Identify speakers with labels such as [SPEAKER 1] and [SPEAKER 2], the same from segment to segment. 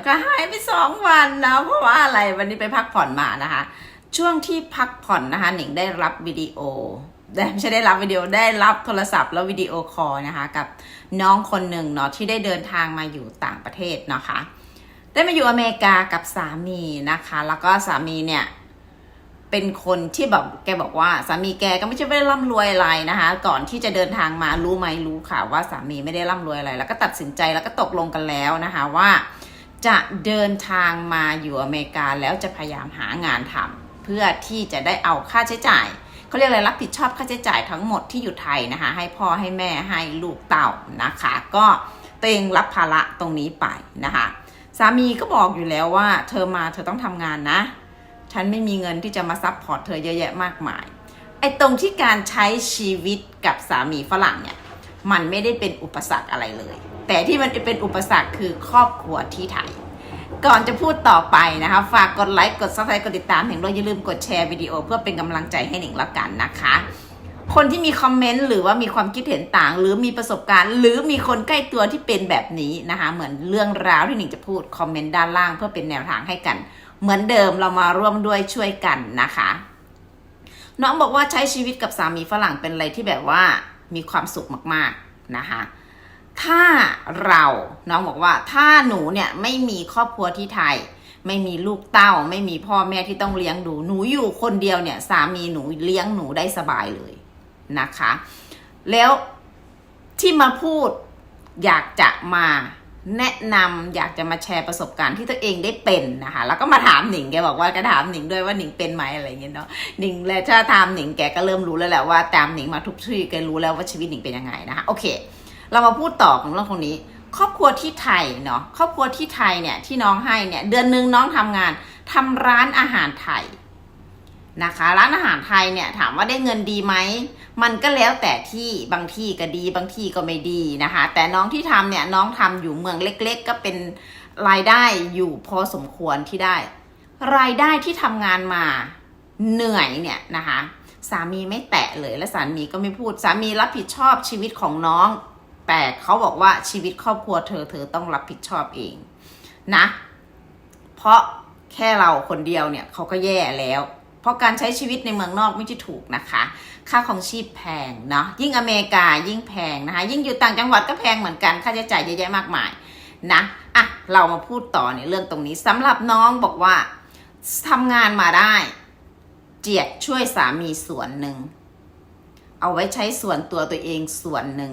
[SPEAKER 1] แล้วก็หายไปสองวันนะเพราะว่าอะไรวันนี้ไปพักผ่อนมานะคะ ช่วงที่พักผ่อนนะคะหนิงได้รับวิดีโอได้ไม่ใช่ได้รับวิดีโอได้รับโทรศัพท์แล้ววิดีโอคอลนะคะกับน้องคนหนึ่งเนาะที่ได้เดินทางมาอยู่ต่างประเทศนะคะ ได้มาอยู่อเมริกากับสามีนะคะ แล้วก็สามีเนี่ยเป็นคนที่แบบแกบอกว่าสามีแกก็ไม่ใช่ไม่ได้ร่ำรวยอะไรนะคะ ก่อนที่จะเดินทางมารู้ไหมรู้ค่ะว่าสามีไม่ได้ร่ำรวยอะไร แล้วก็ตัดสินใจแล้วก็ตกลงกันแล้วนะคะว่า จะเดินทางมาอยู่อเมริกาแล้วจะพยายามหางานทำเพื่อที่จะได้เอาค่าใช้จ่ายเขาเรียกอะไรรับผิดชอบค่าใช้จ่ายทั้งหมดที่อยู่ไทยนะคะ ให้พ่อให้แม่ให้ลูกเต่านะคะ ก็ตัวเองรับภาระตรงนี้ไปนะคะสามีก็บอกอยู่แล้วว่า เธอมาเธอต้องทำงานนะ ฉันไม่มีเงินที่จะมาซัพพอร์ตเธอเยอะแยะมากมายไอ้ตรงที่การใช้ชีวิตกับสามีฝรั่งเนี่ย มันไม่ได้เป็นอุปสรรคอะไรเลย แต่ที่มันเป็นอุปสรรคคือครอบครัวที่ไทย ก่อนจะพูดต่อไปนะคะ ฝากกดไลค์กดซับสไครต์กดติดตามเห็นด้วยอย่าลืมกดแชร์วิดีโอเพื่อเป็นกำลังใจให้หนิงละกันนะคะ คนที่มีคอมเมนต์หรือว่ามีความคิดเห็นต่าง หรือมีประสบการณ์ หรือมีคนใกล้ตัวที่เป็นแบบนี้นะคะ เหมือนเรื่องราวที่หนิงจะพูดคอมเมนต์ด้านล่างเพื่อเป็นแนวทางให้กัน เหมือนเดิมเรามาร่วมด้วยช่วยกันนะคะน้องบอกว่าใช้ชีวิตกับสามีฝรั่งเป็นอะไรที่แบบว่า มีความสุขมากๆนะคะถ้าเราน้องบอกว่าถ้าหนูเนี่ยไม่มีครอบครัวที่ไทย ไม่มีลูกเต้า ไม่มีพ่อแม่ที่ต้องเลี้ยงดูหนูอยู่คนเดียวเนี่ย สามีหนูเลี้ยงหนูได้สบายเลยนะคะ แล้วที่มาพูดอยากจะมา แนะนำอยากจะมาแชร์ประสบการณ์ที่ตัวเองได้เป็นนะคะ แล้วก็มาถามหนิงแกบอกว่าก็ถามหนิงด้วยว่าหนิงเป็นไหมอะไรเงี้ยเนาะหนิงและถ้าถามหนิงแกก็เริ่มรู้แล้วแหละว่าตามหนิงมาทุกที่แกรู้แล้วว่าชีวิตหนิงเป็นยังไงนะคะโอเค เรามาพูดต่อของเรื่องของนี้ ครอบครัวที่ไทยเนาะครอบครัวที่ไทยเนี่ยที่น้องให้เนี่ยเดือนหนึ่งน้องทำงานทำร้านอาหารไทย นะคะร้านอาหารไทยเนี่ยถามว่าได้เงินดีไหมมันก็แล้วแต่ที่บางที่ก็ดีบางที่ก็ไม่ดีนะคะ แต่น้องที่ทำเนี่ยน้องทำอยู่เมืองเล็ก ๆ ก็เป็นรายได้อยู่พอสมควรที่ได้ รายได้ที่ทำงานมาเหนื่อยเนี่ยนะคะสามีไม่แตะเลยและสามีก็ไม่พูดสามีรับผิดชอบชีวิตของน้อง แต่เขาบอกว่าชีวิตครอบครัวเธอเธอต้องรับผิดชอบเองนะ เพราะแค่เราคนเดียวเนี่ยเขาก็แย่แล้ว เพราะการใช้ชีวิตในเมืองนอกไม่ใช่ถูกนะคะ ค่าของชีพแพงเนาะยิ่งอเมริกายิ่งแพงนะคะ ยิ่งอยู่ต่างจังหวัดก็แพงเหมือนกันค่าใช้จ่ายเยอะแยะมากมายนะอะเรามาพูดต่อในเรื่องตรงนี้สำหรับน้องบอกว่าทำงานมาได้ เจียดช่วยสามีส่วนหนึ่งเอาไว้ใช้ส่วนตัวตัวเองส่วนหนึ่ง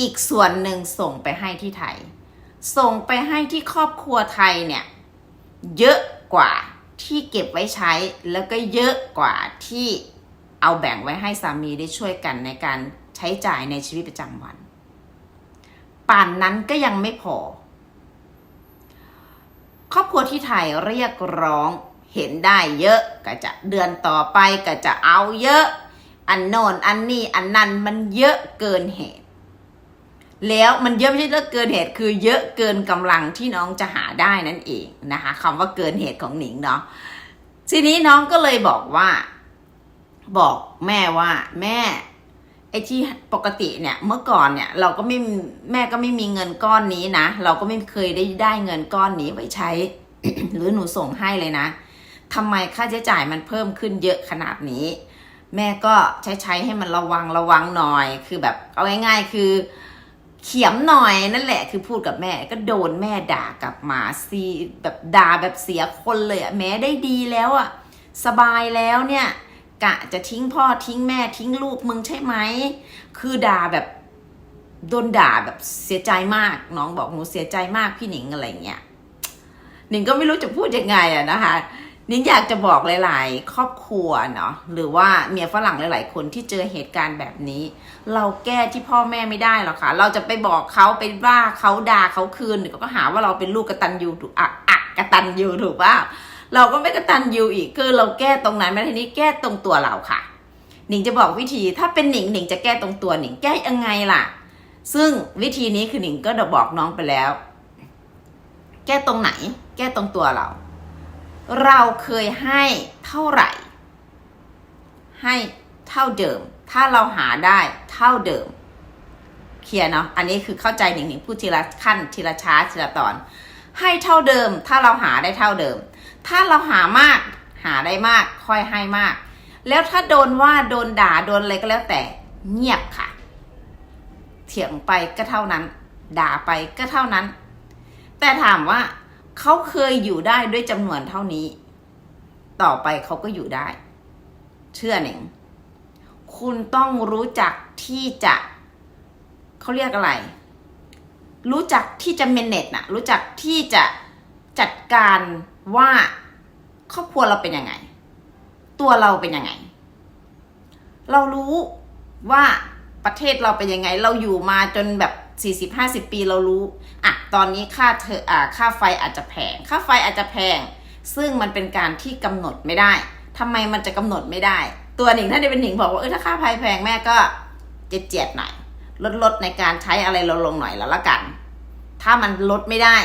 [SPEAKER 1] อีกส่วนหนึ่งส่งไปให้ที่ไทย ส่งไปให้ที่ครอบครัวไทยเนี่ย เยอะกว่า ที่เก็บไว้ใช้แล้วก็เยอะกว่าที่เอาแบ่งไว้ให้สามีได้ช่วยกันในการใช้จ่ายในชีวิตประจำวัน ป่านนั้นก็ยังไม่พอ ครอบครัวที่ไทยเรียกร้องเห็นได้เยอะก็จะเดือนต่อไปก็จะเอาเยอะ อันโน่นอันนี้อันนั้นมันเยอะเกินเหตุ แล้วมันเยอะไม่ใช่เยอะเกินเหตุ คือเยอะเกินกำลังที่น้องจะหาได้นั่นเองนะคะคำว่าเกินเหตุของหนิงเนาะทีนี้น้องก็เลยบอกว่า บอกแม่ว่า แม่ไอ้ที่ปกติเนี่ยเมื่อก่อนเนี่ย เราก็ไม่แม่ก็ไม่มีเงินก้อนนี้นะเราก็ไม่เคยได้ได้เงินก้อนนี้ไว้ใช้ หรือหนูส่งให้เลยนะทำไมค่าใช้จ่ายมันเพิ่มขึ้นเยอะขนาดนี้ แม่ก็ใช้ใช้ให้มันระวังระวังหน่อย คือแบบเอาง่ายๆคือ เขียมหน่อยนั่นแหละ คือพูดกับแม่ก็โดนแม่ด่ากลับมาซีแบบด่าแบบเสียคนเลยอะแม้ได้ดีแล้วอะสบายแล้วเนี่ยกะจะทิ้งพ่อทิ้งแม่ทิ้งลูกมึงใช่ไหมคือด่าแบบโดนด่าแบบเสียใจมาก น้องบอกหนูเสียใจมากพี่หนิงอะไรเงี้ยหนิงก็ไม่รู้จะพูดยังไงอะนะคะ นิงอยากจะบอกหลาย ๆ ครอบครัวเนาะหรือว่าเมียฝรั่งหลาย ๆ คนที่เจอเหตุการณ์แบบนี้ เราแก้ที่พ่อแม่ไม่ได้หรอกค่ะ เราจะไปบอกเขาไปว่าเขาด่าเขาคืนเดี๋ยวก็หาว่าเราเป็นลูกกระตันยูถูกอะอะกระตันยูถูกป่ะเราก็ไม่กระตันยูอีกคือเราแก้ตรงนั้นไม่ทีนี้แก้ตรงตัวเราค่ะ หนิงจะบอกวิธีถ้าเป็นหนิงหนิงจะแก้ตรงตัวหนิงแก้ยังไงล่ะ ซึ่งวิธีนี้คือหนิงก็ดบอกน้องไปแล้ว แก้ตรงไหน แก้ตรงตัวเรา เราเคยให้เท่าไหร่ ให้เท่าเดิม ถ้าเราหาได้เท่าเดิม เคลียร์เนาะ อันนี้คือเข้าใจหนิงหนิงพูดทีละขั้นทีละช้าทีละตอน ให้เท่าเดิม ถ้าเราหาได้เท่าเดิม ถ้าเราหามาก หาได้มาก ค่อยให้มาก แล้วถ้าโดนว่าโดนด่าโดนอะไรก็แล้วแต่เงียบค่ะ เถียงไปก็เท่านั้น ด่าไปก็เท่านั้น แต่ถามว่า เขาเคยอยู่ได้ด้วยจำนวนเท่านี้ ต่อไปเขาก็อยู่ได้ เชื่อหนิงคุณต้องรู้จักที่จะเขาเรียกอะไร รู้จักที่จะเมนเนจนะรู้จักที่จะจัดการว่าครอบครัวเราเป็นยังไง ตัวเราเป็นยังไง เรารู้ว่าประเทศเราเป็นยังไง เราอยู่มาจนแบบสี่สิบห้าสิบปีเรารู้ อะ ตอนนี้ค่าเธออ่าค่าไฟอาจจะแพง ค่าไฟอาจจะแพง ซึ่งมันเป็นการที่กำหนดไม่ได้ทำไมมันจะกำหนดไม่ได้ ตัวหนิงถ้าได้เป็นหนิงบอกว่าเออถ้าค่าไฟแพงแม่ก็เจ็ดเจ็ดหน่อยลดลดในการใช้อะไรลดลงหน่อยแล้วละกัน ถ้ามันลดไม่ได้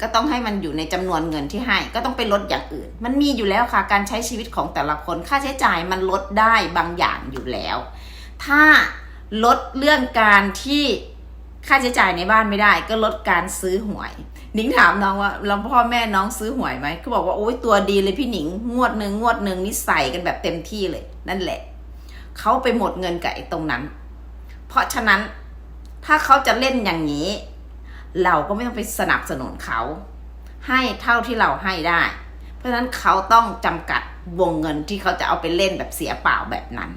[SPEAKER 1] ก็ต้องให้มันอยู่ในจำนวนเงินที่ให้ ก็ต้องไปลดอย่างอื่น มันมีอยู่แล้วค่ะ การใช้ชีวิตของแต่ละคนค่าใช้จ่ายมันลดได้บางอย่างอยู่แล้ว ถ้าลดเรื่องการที่ ค่าใช้จ่ายในบ้านไม่ได้ ก็ลดการซื้อหวย หนิงถามน้องว่าแล้วพ่อแม่น้องซื้อหวยไหมเขาบอกว่าโอ้ยตัวดีเลยพี่หนิงงวดหนึ่งงวดหนึ่งนี่ใส่กันแบบเต็มที่เลย นั่นแหละเขาไปหมดเงินกับไอ้ตรงนั้น เพราะฉะนั้นถ้าเขาจะเล่นอย่างนี้ เราก็ไม่ต้องไปสนับสนุนเขา ให้เท่าที่เราให้ได้ เพราะฉะนั้นเขาต้องจำกัดวงเงินที่เขาจะเอาไปเล่นแบบเสียเปล่าแบบนั้น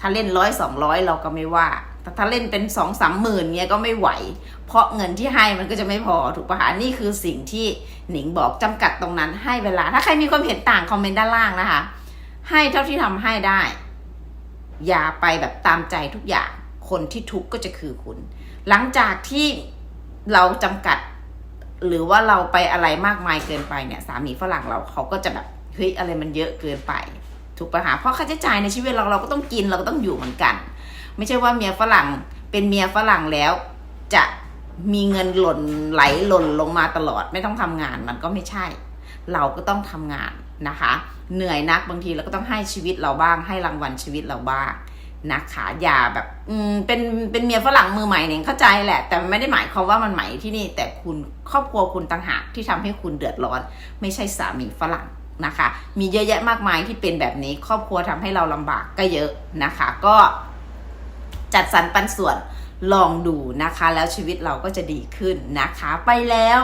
[SPEAKER 1] ถ้าเล่นร้อยสองร้อยเราก็ไม่ว่า แต่ถ้าเล่นเป็นสองสามหมื่นเงี้ยก็ไม่ไหว เพราะเงินที่ให้มันก็จะไม่พอถูกปะคะนี่คือสิ่งที่หนิงบอกจำกัดตรงนั้นให้เวลา ถ้าใครมีความเห็นต่างคอมเมนต์ด้านล่างนะคะ ให้เท่าที่ทำให้ได้ อย่าไปแบบตามใจทุกอย่างคนที่ทุกข์ก็จะคือคุณ หลังจากที่เราจำกัด หรือว่าเราไปอะไรมากมายเกินไปเนี่ยสามีฝรั่งเราเขาก็จะแบบเฮ้ยอะไรมันเยอะเกินไป ถูกปะหาเพราะค่าใช้จ่ายในชีวิตเราเราก็ต้องกินเราก็ต้องอยู่เหมือนกัน ไม่ใช่ว่าเมียฝรั่งเป็นเมียฝรั่งแล้ว จะมีเงินหล่นไหลหล่นลงมาตลอด ไม่ต้องทำงานมันก็ไม่ใช่ เราก็ต้องทำงานนะคะ เหนื่อยนักบางทีเราก็ต้องให้ชีวิตเราบ้าง ให้รางวัลชีวิตเราบ้างนะคะอย่าแบบ อืมเป็นเป็นเมียฝรั่งมือใหม่เนี่ยเข้าใจแหละ แต่ไม่ได้หมายความว่ามันใหม่ที่นี่ แต่คุณครอบครัวคุณต่างหากที่ทำให้คุณเดือดร้อน ไม่ใช่สามีฝรั่งนะคะ มีเยอะแยะมากมายที่เป็นแบบนี้ ครอบครัวทำให้เราลำบากก็เยอะนะคะ ก็ จัดสรรปันส่วนลองดูนะคะ แล้วชีวิตเราก็จะดีขึ้นนะคะ ไปแล้ว